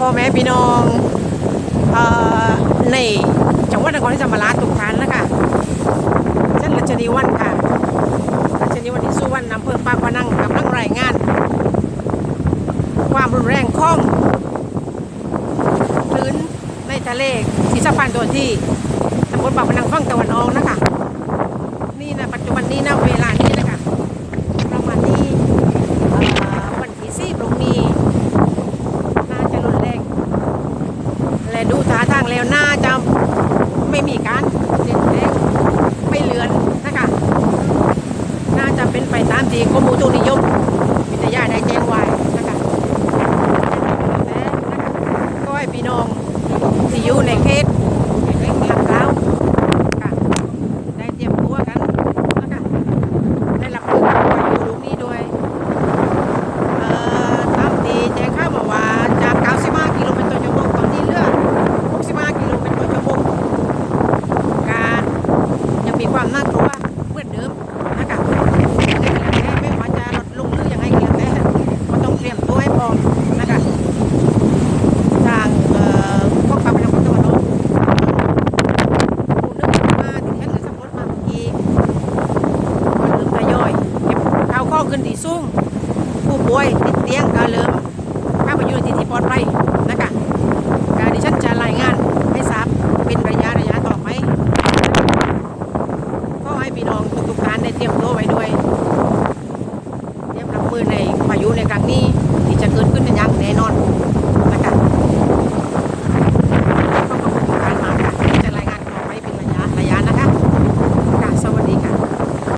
พ่อแม่พี่น้องอในจังหวัดนครศรีธรรมราชทุกท่านนะคะฉันรัชนีวันค่ะรัชนีวันที่สุวรรณอำเภอปากพนังกำลังรายงาน ความรุนแรงของคลื่นในทะเลที่สะพานตัวที่ตำบลปากพนังฝั่งตะวันออกนะคะ นี่นะปัจจุบันนี้นะเวลานี้นะคะประมาณนี้เอ่อวันที่สี่ตรงนี้ น่าจะรุนแรง และดูท่าทางแล้วน่าจะไม่มีการเปลี่ยนแปลงไม่เลือนนะคะ น่าจะเป็นไปตามที่ กรมอุตุนิยมวิทยาได้แจ้งไว้นะคะและนะคะก็ให้พี่น้องที่อยู่ในเขตเร่งหลักแล้วค่ะได้เตรียมตัวกันนะคะได้รับมือกับพายุลูกนี้ด้วยเอ่อตามที่แจ้งข่ ขึ้นที่สูงผู้ป่วยติดเตียงก็เริ่มเข้าไปอยู่ในที่ที่ปลอดภัยนะคะการดิฉันจะรายงานให้ทราบเป็นระยะระยะต่อไปก็ให้พี่น้องทุกๆท่านได้เตรียมตัวไว้ด้วยเตรียมรับมือในพายุในครั้งนี้ที่จะเกิดขึ้นในอย่างแน่นอน